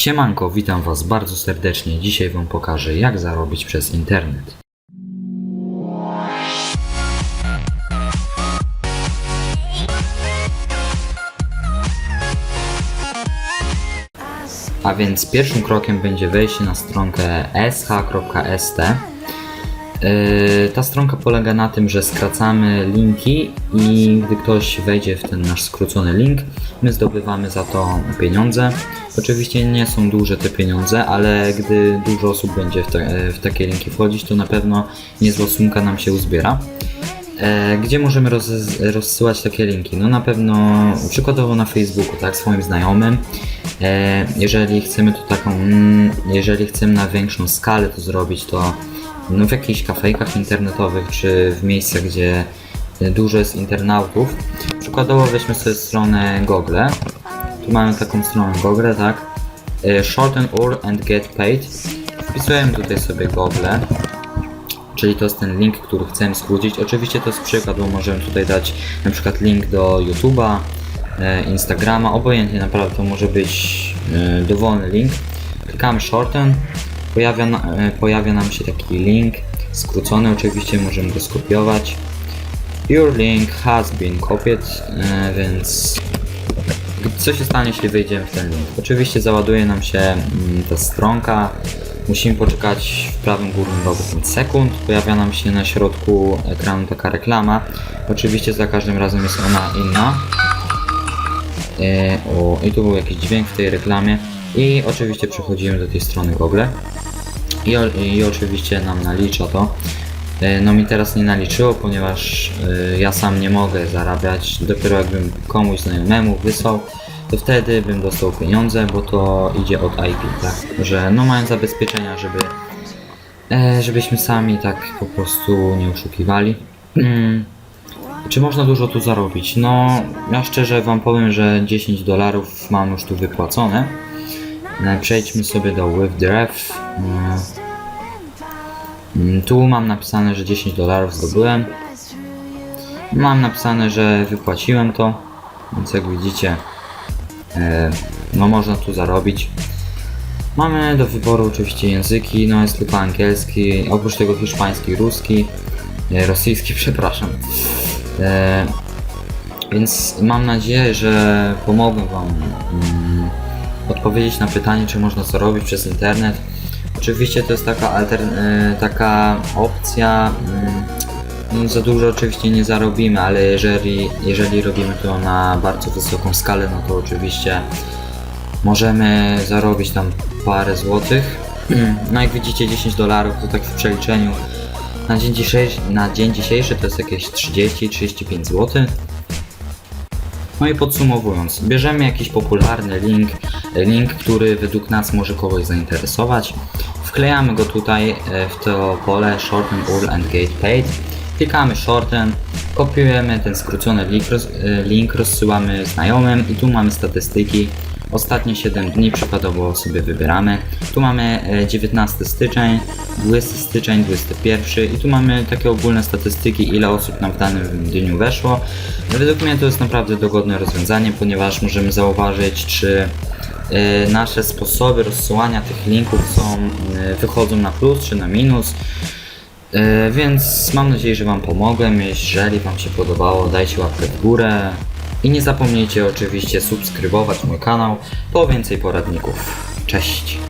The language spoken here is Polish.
Siemanko, witam Was bardzo serdecznie. Dzisiaj Wam pokażę jak zarobić przez internet. A więc pierwszym krokiem będzie wejście na stronkę sh.st. Yy, Ta stronka polega na tym, że skracamy linki i gdy ktoś wejdzie w ten nasz skrócony link, my zdobywamy za to pieniądze. Oczywiście nie są duże te pieniądze, ale gdy dużo osób będzie w, te, w takie linki wchodzić, to na pewno niezła sumka nam się uzbiera. E, Gdzie możemy roz, rozsyłać takie linki? No na pewno przykładowo na Facebooku, tak, swoim znajomym. E, Jeżeli chcemy to taką, mm, jeżeli chcemy na większą skalę to zrobić, to no w jakichś kafejkach internetowych, czy w miejscach, gdzie dużo jest internautów. Przykładowo weźmy sobie stronę Google. Tu mamy taką stronę Google, tak? E, Shorten all and get paid. Wpisujemy tutaj sobie Google czyli to jest ten link, który chcemy skrócić. Oczywiście to jest przykład, bo możemy tutaj dać na przykład link do YouTube'a, e, Instagrama, obojętnie naprawdę to może być e, dowolny link. Klikamy shorten, pojawia, e, pojawia nam się taki link, skrócony oczywiście, możemy go skopiować. Your link has been copied, e, więc co się stanie, jeśli wejdziemy w ten link? Oczywiście załaduje nam się mm, ta stronka. Musimy poczekać w prawym górnym rogu 5 sekund. Pojawia nam się na środku ekranu taka reklama. Oczywiście za każdym razem jest ona inna. E, o, I tu był jakiś dźwięk w tej reklamie. I oczywiście przechodzimy do tej strony Google. I, I oczywiście nam nalicza to. E, No mi teraz nie naliczyło, ponieważ e, ja sam nie mogę zarabiać. Dopiero jakbym komuś znajomemu wysłał, to wtedy bym dostał pieniądze, bo to idzie od IP, tak? Że no mają zabezpieczenia, żeby e, żebyśmy sami tak po prostu nie oszukiwali. Mm. Czy można dużo tu zarobić? No, ja szczerze wam powiem, że 10 dolarów mam już tu wypłacone. E, Przejdźmy sobie do Withdraw. Mm. Mm, Tu mam napisane, że 10 dolarów zdobyłem. Mam napisane, że wypłaciłem to, więc jak widzicie, e, no można tu zarobić. Mamy do wyboru oczywiście języki, no jest tylko angielski, oprócz tego hiszpański, ruski, e, rosyjski, przepraszam. E, więc mam nadzieję, że pomogę Wam mm, odpowiedzieć na pytanie, czy można zarobić przez internet. Oczywiście to jest taka, altern- e, taka opcja. mm, No za dużo oczywiście nie zarobimy, ale jeżeli, jeżeli robimy to na bardzo wysoką skalę, no to oczywiście możemy zarobić tam parę złotych. No jak widzicie 10 dolarów to tak w przeliczeniu na dzień dzisiejszy, na dzień dzisiejszy to jest jakieś 30-35 zł. No i podsumowując, bierzemy jakiś popularny link, link, który według nas może kogoś zainteresować. Wklejamy go tutaj e, w to pole shorten all and get paid. Klikamy shorten, kopiujemy ten skrócony link, roz, e, link rozsyłamy znajomym i tu mamy statystyki. Ostatnie 7 dni przykładowo sobie wybieramy. Tu mamy e, 19 styczeń, 20 styczeń, 21 i tu mamy takie ogólne statystyki, ile osób nam w danym dniu weszło. Według mnie to jest naprawdę dogodne rozwiązanie, ponieważ możemy zauważyć, czy e, nasze sposoby rozsyłania tych linków są, e, wychodzą na plus czy na minus. E, Więc mam nadzieję, że Wam pomogłem. Jeżeli Wam się podobało, dajcie łapkę w górę. I nie zapomnijcie oczywiście subskrybować mój kanał po więcej poradników. Cześć!